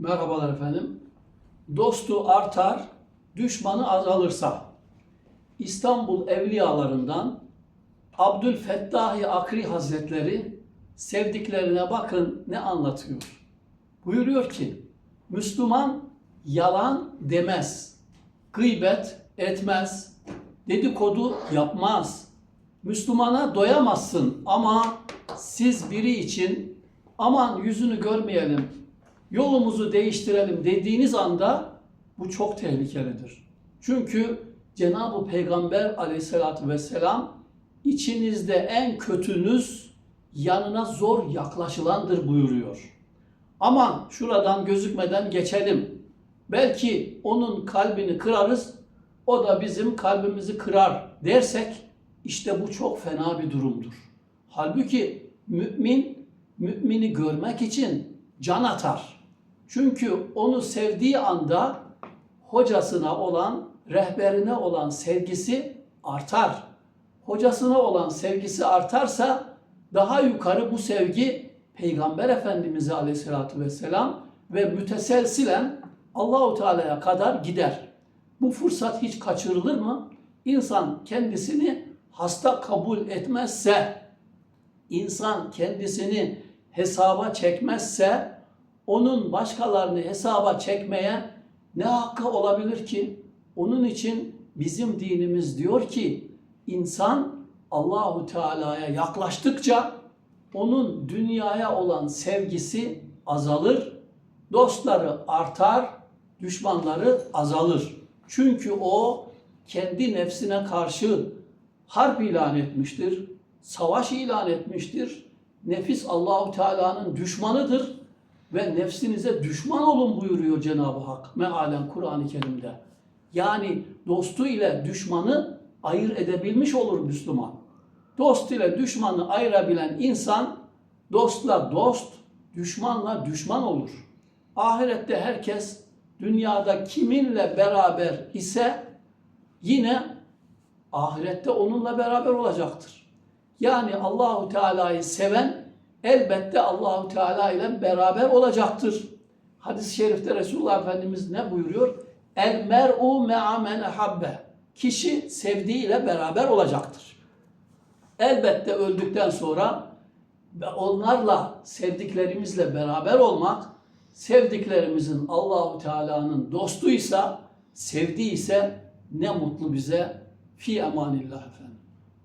Merhabalar efendim. Dostu artar, düşmanı azalırsa. İstanbul evliyalarından Abdülfettahi Akri Hazretleri sevdiklerine bakın ne anlatıyor. Buyuruyor ki, Müslüman yalan demez, gıybet etmez, dedikodu yapmaz. Müslümana doyamazsın ama siz biri için aman yüzünü görmeyelim, yolumuzu değiştirelim dediğiniz anda bu çok tehlikelidir. Çünkü Cenab-ı Peygamber aleyhissalatü vesselam içinizde en kötünüz yanına zor yaklaşılandır buyuruyor. Aman şuradan gözükmeden geçelim. Belki onun kalbini kırarız, o da bizim kalbimizi kırar dersek işte bu çok fena bir durumdur. Halbuki mümin mümini görmek için can atar. Çünkü onu sevdiği anda hocasına olan, rehberine olan sevgisi artar. Hocasına olan sevgisi artarsa daha yukarı bu sevgi Peygamber Efendimiz'e aleyhissalatü vesselam ve müteselsilen Allahu Teala'ya kadar gider. Bu fırsat hiç kaçırılır mı? İnsan kendisini hasta kabul etmezse, insan kendisini hesaba çekmezse, onun başkalarını hesaba çekmeye ne hakkı olabilir ki? Onun için bizim dinimiz diyor ki insan Allahu Teala'ya yaklaştıkça onun dünyaya olan sevgisi azalır, dostları artar, düşmanları azalır. Çünkü o kendi nefsine karşı harp ilan etmiştir, savaş ilan etmiştir. Nefis Allahu Teala'nın düşmanıdır ve nefsinize düşman olun buyuruyor Cenab-ı Hak mealen Kur'an-ı Kerim'de. Yani dostu ile düşmanı ayır edebilmiş olur Müslüman. Dost ile düşmanı ayırabilen insan dostla dost, düşmanla düşman olur. Ahirette herkes dünyada kiminle beraber ise yine ahirette onunla beraber olacaktır. Yani Allahu Teala'yı seven elbette Allahu Teala ile beraber olacaktır. Hadis-i şerifte Resulullah Efendimiz ne buyuruyor? El mer'u me'a men habbe. Kişi sevdiğiyle beraber olacaktır. Elbette öldükten sonra onlarla sevdiklerimizle beraber olmak, sevdiklerimizin Allahu Teala'nın dostuysa, sevdiyse ne mutlu bize. Fi emanillah efendim.